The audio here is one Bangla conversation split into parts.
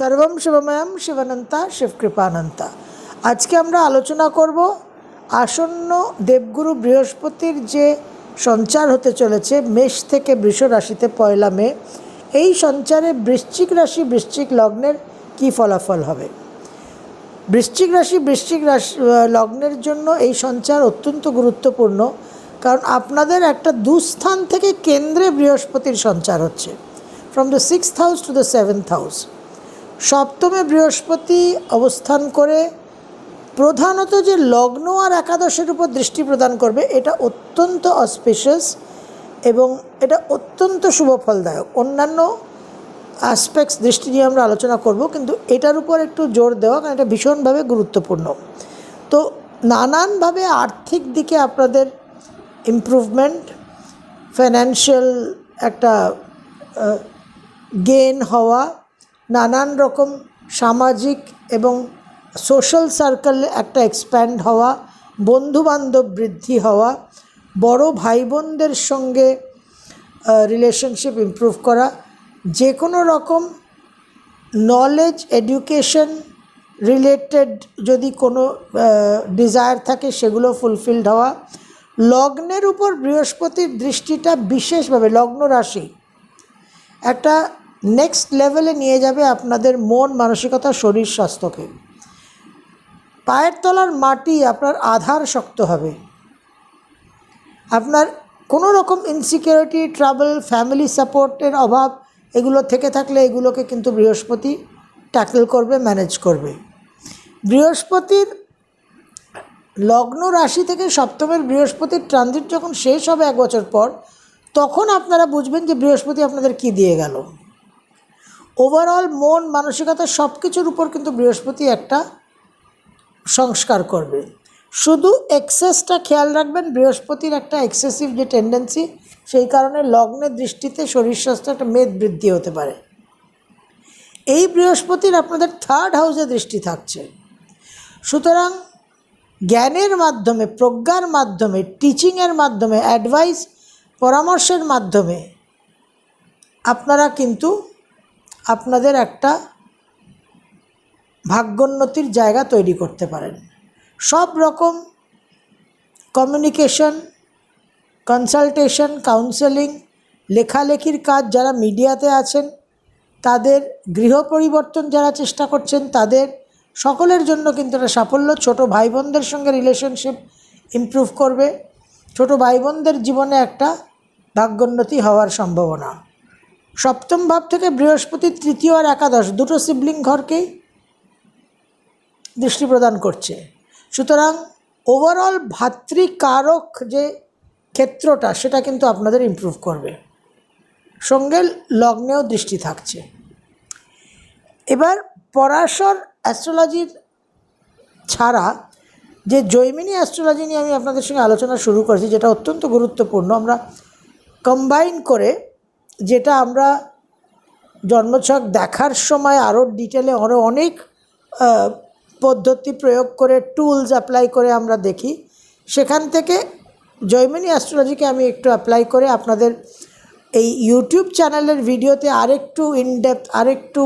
সর্বম শিবময়ম শিবানন্তা শিবকৃপানন্তা। আজকে আমরা আলোচনা করব আসন্ন দেবগুরু বৃহস্পতির যে সঞ্চার হতে চলেছে, মেষ থেকে বৃষ রাশিতে পয়লা মে, এই সঞ্চারে বৃশ্চিক রাশি, বৃশ্চিক লগ্নের কি ফলাফল হবে? বৃশ্চিক রাশি বৃশ্চিক রাশি লগ্নের জন্য এই সঞ্চার অত্যন্ত গুরুত্বপূর্ণ, কারণ আপনাদের একটা দুস্থান থেকে কেন্দ্রে বৃহস্পতির সঞ্চার হচ্ছে। From the six house to the seventh house সপ্তমে বৃহস্পতি অবস্থান করে প্রধানত যে লগ্ন আর একাদশের উপর দৃষ্টি প্রদান করবে, এটা অত্যন্ত অসপিশিয়াস এবং এটা অত্যন্ত শুভ ফলদায়ক অন্যান্য অ্যাসপেক্টস দৃষ্টি নিয়ে আমরা আলোচনা করব, কিন্তু এটার উপর একটু জোর দেওয়া, কারণ এটা ভীষণভাবে গুরুত্বপূর্ণ। তো নানানভাবে আর্থিক দিকে আপনাদের ইমপ্রুভমেন্ট ফাইন্যান্সিয়াল একটা গেন হওয়া নানান রকম সামাজিক এবং সোশ্যাল সার্কেল একটা এক্সপ্যান্ড হওয়া, বন্ধুবান্ধব বৃদ্ধি হওয়া, বড় ভাই বোনদের সঙ্গে রিলেশনশিপ ইমপ্রুভ করা যে কোনো রকম নলেজ এডুকেশন রিলেটেড যদি কোনো ডিজায়ার থাকে সেগুলো ফুলফিলড হওয়া। লগ্নের উপর বৃহস্পতির দৃষ্টিটা বিশেষভাবে লগ্ন রাশি। একটা নেক্সট লেভেলে নিয়ে যাবে আপনাদের মন, মানসিকতা, শরীর, স্বাস্থ্যকে। পায়ের তলার মাটি আপনার আধার শক্ত হবে। আপনার কোনো রকম ইনসিকিউরিটি ট্রাভেল ফ্যামিলি সাপোর্টের অভাব এগুলো থেকে থাকলে এগুলোকে কিন্তু বৃহস্পতি ট্যাকেল করবে ম্যানেজ করবে। বৃহস্পতির লগ্ন রাশি থেকে সপ্তমের বৃহস্পতির ট্রানজিট যখন শেষ হবে এক বছর পর, তখন আপনারা বুঝবেন যে বৃহস্পতি আপনাদের কি দিয়ে গেল। ওভারঅল মন, মানসিকতা সব কিছুর উপর কিন্তু বৃহস্পতি একটা সংস্কার করবে। শুধু এক্সেসটা খেয়াল রাখবেন, বৃহস্পতির একটা এক্সেসিভ যে টেন্ডেন্সি সেই কারণে লগ্নের দৃষ্টিতে শরীর স্বাস্থ্য একটা মেদ বৃদ্ধি হতে পারে। এই বৃহস্পতির আপনাদের থার্ড হাউসে দৃষ্টি থাকছে। সুতরাং জ্ঞানের মাধ্যমে, প্রজ্ঞার মাধ্যমে টিচিংয়ের মাধ্যমে অ্যাডভাইস পরামর্শের মাধ্যমে আপনারা কিন্তু আপনাদের একটা ভাগ্যোন্নতির জায়গা তৈরি করতে পারেন। সব রকম কমিউনিকেশন কনসালটেশন কাউন্সেলিং লেখালেখির কাজ যারা মিডিয়াতে আছেন, তাদের গৃহ পরিবর্তন যারা চেষ্টা করছেন, তাদের সকলের জন্য কিন্তু একটা সাফল্য। ছোট ভাই বোনদের সঙ্গে রিলেশনশিপ ইমপ্রুভ করবে। ছোট ভাই বোনদের জীবনে একটা ভাগ্যোন্নতি হওয়ার সম্ভাবনা। সপ্তম ভাব থেকে বৃহস্পতি, তৃতীয় আর একাদশ দুটো সিবলিং ঘরকেই দৃষ্টি প্রদান করছে। সুতরাং ওভারঅল ভাতৃকারক যে ক্ষেত্রটা, সেটা কিন্তু আপনাদের ইমপ্রুভ করবে। সঙ্গে লগ্নেও দৃষ্টি থাকছে। এবার পরাশর অ্যাস্ট্রোলজির ছাড়া যে জৈমিনী অ্যাস্ট্রোলজি নিয়ে আমি আপনাদের সঙ্গে আলোচনা শুরু করেছি, যেটা অত্যন্ত গুরুত্বপূর্ণ, আমরা কম্বাইন করে যেটা আমরা জন্মছক দেখার সময় আরও ডিটেলে আরও অনেক পদ্ধতি প্রয়োগ করে টুলস অ্যাপ্লাই করে আমরা দেখি। সেখান থেকে জৈমিনী অ্যাস্ট্রোলজিকে আমি একটু অ্যাপ্লাই করে আপনাদের এই ইউটিউব চ্যানেলের ভিডিওতে আরেকটু ইনডেপথ আরেকটু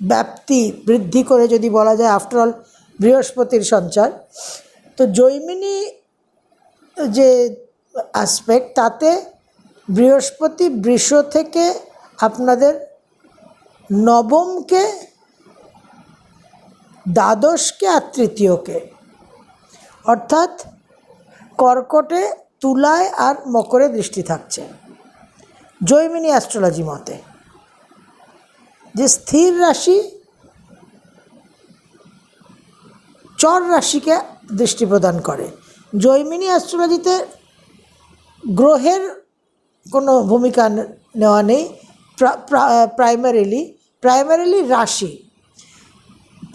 ব্যাপ্তি বৃদ্ধি করে যদি বলা যায় আফটারঅল বৃহস্পতির সঞ্চার। তো জৈমিনী যে অ্যাসপেক্ট তাতে বৃহস্পতি বৃষ থেকে আপনাদের নবমকে, দ্বাদশকে আর তৃতীয়কে। অর্থাৎ কর্কটে, তুলায় আর মকরে দৃষ্টি থাকছে। জৈমিনী অ্যাস্ট্রোলজি মতে। যে স্থির রাশি চর রাশিকে দৃষ্টি প্রদান করে। জৈমিনী অ্যাস্ট্রোলজিতে গ্রহের কোনো ভূমিকা নেওয়া নেই। প্রাইমারিলি প্রাইমারিলি রাশি।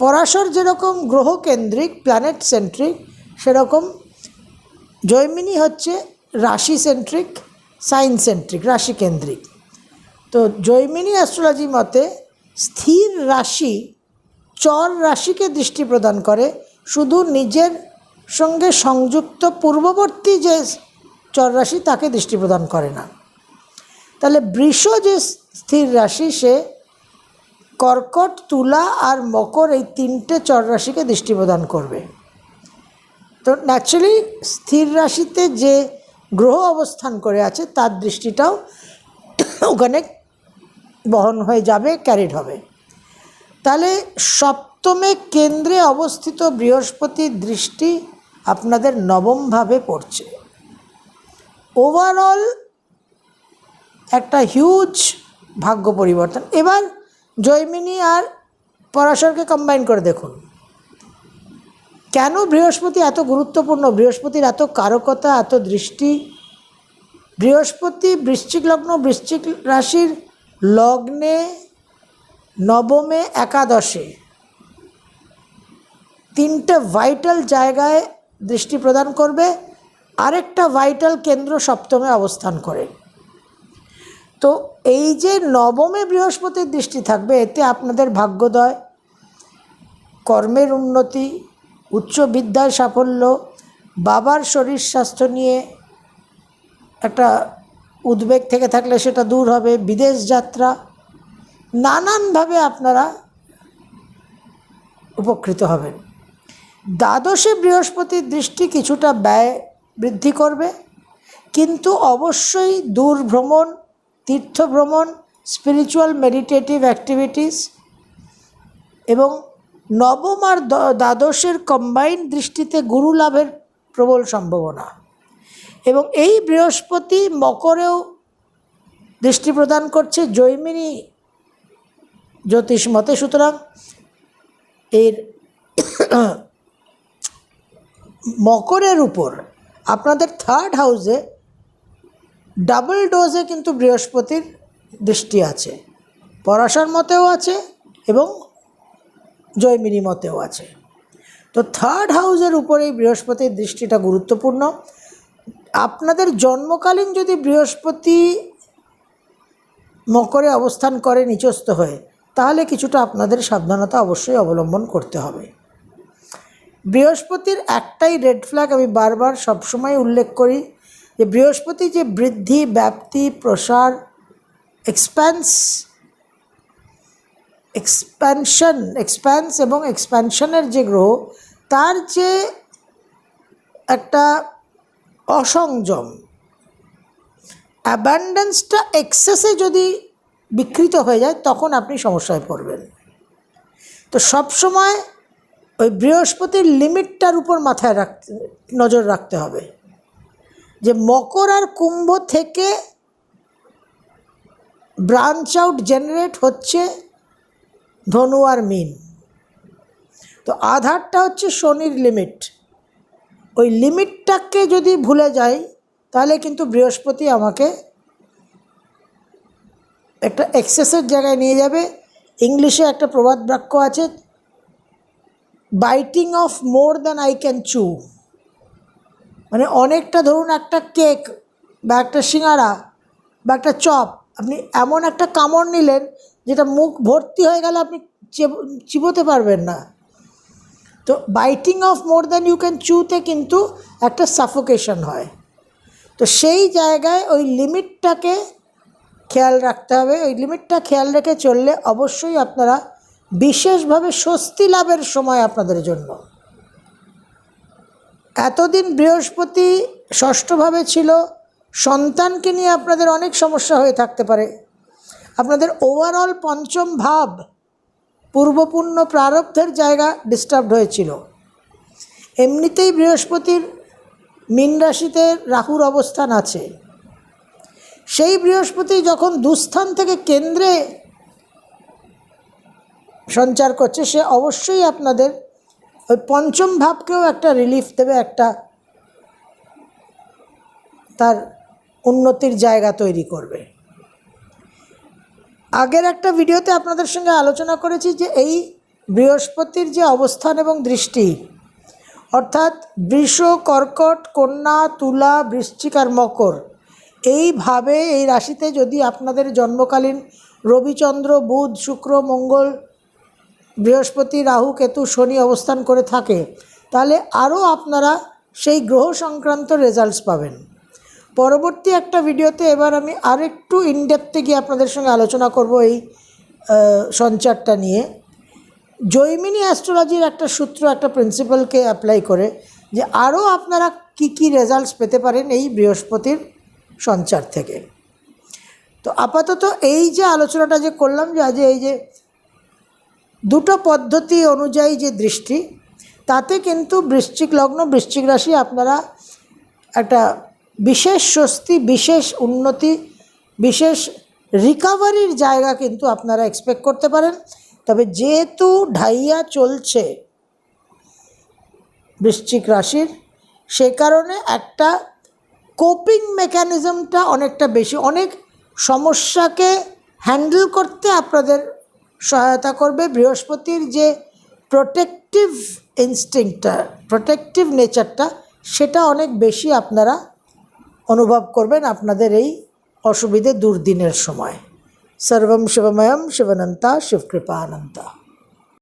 পরাশর যেরকম গ্রহকেন্দ্রিক প্ল্যানেট সেন্ট্রিক সেরকম জৈমিনী হচ্ছে রাশি সেন্ট্রিক সাইন সেন্ট্রিক রাশিকেন্দ্রিক তো জৈমিনী অ্যাস্ট্রোলজি মতে স্থির রাশি চর রাশিকে দৃষ্টি প্রদান করে। শুধু নিজের সঙ্গে সংযুক্ত পূর্ববর্তী যে চর রাশি, তাকে দৃষ্টি প্রদান করে না। তাহলে বৃষ যে স্থির রাশি, সে কর্কট, তুলা আর মকর এই তিনটে চর রাশিকে দৃষ্টি প্রদান করবে। তো ন্যাচারালি স্থির রাশিতে যে গ্রহ অবস্থান করে আছে, তার দৃষ্টিটাও ওখানে বহন হয়ে যাবে ক্যারিড হবে। তাহলে সপ্তমে কেন্দ্রে অবস্থিত বৃহস্পতির দৃষ্টি আপনাদের নবমভাবে পড়ছে। ওভারঅল একটা হিউজ ভাগ্য পরিবর্তন। এবার জৈমিনী আর পরাশরকে কম্বাইন করে দেখুন। কেন বৃহস্পতি এত গুরুত্বপূর্ণ? বৃহস্পতির এত কারকতা, এত দৃষ্টি। বৃহস্পতি বৃশ্চিক লগ্ন, বৃশ্চিক রাশির লগ্নে নবমে একাদশে। তিনটে ভাইটাল জায়গায় দৃষ্টি প্রদান করবে। আরেকটা ভাইটাল কেন্দ্র সপ্তমে অবস্থান করে। তো এই যে নবমে বৃহস্পতির দৃষ্টি থাকবে, এতে আপনাদের ভাগ্যোদয়, কর্মের উন্নতি, উচ্চ বিদ্যায় সাফল্য, বাবার শরীর স্বাস্থ্য নিয়ে একটা উদ্বেগ থেকে থাকলে সেটা দূর হবে, বিদেশ যাত্রা, নানানভাবে আপনারা উপকৃত হবেন। দ্বাদশে বৃহস্পতির দৃষ্টি কিছুটা ব্যয় বৃদ্ধি করবে, কিন্তু অবশ্যই দূর ভ্রমণ তীর্থ ভ্রমণ স্পিরিচুয়াল মেডিটেটিভ অ্যাক্টিভিটিস এবং নবম আর দ্বাদশের কম্বাইন দৃষ্টিতে গুরু লাভের প্রবল সম্ভাবনা। এবং এই বৃহস্পতি মকরেও দৃষ্টি প্রদান করছে জৈমিনী জ্যোতিষ মতে সুতরাং এর মকরের উপর আপনাদের থার্ড হাউসে ডাবল ডোজে কিন্তু বৃহস্পতির দৃষ্টি আছে। পরাশর মতেও আছে এবং জয়মিনী মতেও আছে। তো থার্ড হাউসের উপরে এই বৃহস্পতির দৃষ্টিটা গুরুত্বপূর্ণ। আপনাদের জন্মকালীন যদি বৃহস্পতি মকরে অবস্থান করে নিচস্থ হয়ে, তাহলে কিছুটা আপনাদের সাবধানতা অবশ্যই অবলম্বন করতে হবে। বৃহস্পতির একটাই রেড ফ্ল্যাগ আমি বারবার সবসময় উল্লেখ করি যে বৃহস্পতি যে বৃদ্ধি, ব্যাপ্তি, প্রসার এক্সপ্যান্স এক্সপ্যানশন এক্সপ্যান্স এবং এক্সপ্যানশনের যে গ্রহ, তার যে একটা অসংযম অ্যাবান্ডেন্সটা এক্সেসে যদি বিকৃত হয়ে যায়, তখন আপনি সমস্যায় পড়বেন। তো সবসময় ওই বৃহস্পতির লিমিটটার উপর মাথায় রাখতে নজর রাখতে হবে। যে মকর আর কুম্ভ থেকে ব্রাঞ্চ আউট জেনারেট হচ্ছে ধনু আর মিন। তো আধারটা হচ্ছে শনির লিমিট ওই লিমিটটাকে যদি ভুলে যাই, তাহলে কিন্তু বৃহস্পতি আমাকে একটা এক্সেসের জায়গায় নিয়ে যাবে। ইংলিশে একটা প্রবাদ বাক্য আছে biting off more than I can chew মানে অনেকটা ধরুন একটা কেক বা একটা সিঙ্গারা বা একটা চপ, আপনি এমন একটা কামড় নিলেন যেটা মুখ ভর্তি হয়ে গেলে আপনি চিবোতে পারবেন না। তো biting off more than you can চুতে কিন্তু একটা সাফোকেশন হয়। তো সেই জায়গায় ওই লিমিটটাকে খেয়াল রাখতে হবে। ওই লিমিটটা খেয়াল রেখে চললে অবশ্যই আপনারা বিশেষভাবে স্বস্তি লাভের সময় আপনাদের জন্য। এতদিন বৃহস্পতি ষষ্ঠভাবে ছিল, সন্তানকে নিয়ে আপনাদের অনেক সমস্যা হয়ে থাকতে পারে। আপনাদের ওভারঅল পঞ্চম ভাব পূর্বপূর্ণ প্রারব্ধের জায়গা ডিস্টার্বড হয়েছিল। এমনিতেই বৃহস্পতির মীন রাশিতে রাহুর অবস্থান আছে। সেই বৃহস্পতি যখন দুস্থান থেকে কেন্দ্রে সঞ্চার করছে, সে অবশ্যই আপনাদের ওই পঞ্চম ভাবকেও একটা রিলিফ দেবে, একটা তার উন্নতির জায়গা তৈরি করবে। আগের একটা ভিডিওতে আপনাদের সঙ্গে আলোচনা করেছি যে এই বৃহস্পতির যে অবস্থান এবং দৃষ্টি, অর্থাৎ বৃষ, কর্কট, কন্যা, তুলা, বৃশ্চিক আর মকর এইভাবে এই রাশিতে যদি আপনাদের জন্মকালীন রবিচন্দ্র, বুধ, শুক্র, মঙ্গল বৃহস্পতি, রাহু, কেতু, শনি অবস্থান করে থাকে, তাহলে আরও আপনারা সেই গ্রহ সংক্রান্ত রেজাল্টস পাবেন। পরবর্তী একটা ভিডিওতে এবার আমি আরেকটু ইনডেপথে গিয়ে আপনাদের সঙ্গে আলোচনা করব এই সঞ্চারটা নিয়ে। জৈমিনী অ্যাস্ট্রোলজির একটা সূত্র, একটা প্রিন্সিপালকে অ্যাপ্লাই করে যে আরও আপনারা কি কি রেজাল্টস পেতে পারেন এই বৃহস্পতির সঞ্চার থেকে। তো আপাতত এই যে আলোচনাটা যে করলাম যে আজ এই যে দুটো পদ্ধতি অনুযায়ী যে দৃষ্টি, তাতে কিন্তু বৃশ্চিক লগ্ন, বৃশ্চিক রাশি আপনারা একটা বিশেষ স্বস্তি, বিশেষ উন্নতি, বিশেষ রিকাভারির জায়গা কিন্তু আপনারা এক্সপেক্ট করতে পারেন। তবে যেহেতু ঢাইয়া চলছে বৃশ্চিক রাশির, সে কারণে একটা কোপিং মেকানিজমটা অনেকটা বেশি, অনেক সমস্যাকে হ্যান্ডেল করতে আপনাদের সহায়তা করবে। বৃহস্পতির যে প্রোটেক্টিভ ইনস্টিংটা প্রোটেক্টিভ নেচারটা সেটা অনেক বেশি আপনারা অনুভব করবেন আপনাদের এই অসুবিধে দুর্দিনের সময়। সর্বম শিবময়ম শিবনন্তা শিবকৃপানন্তা।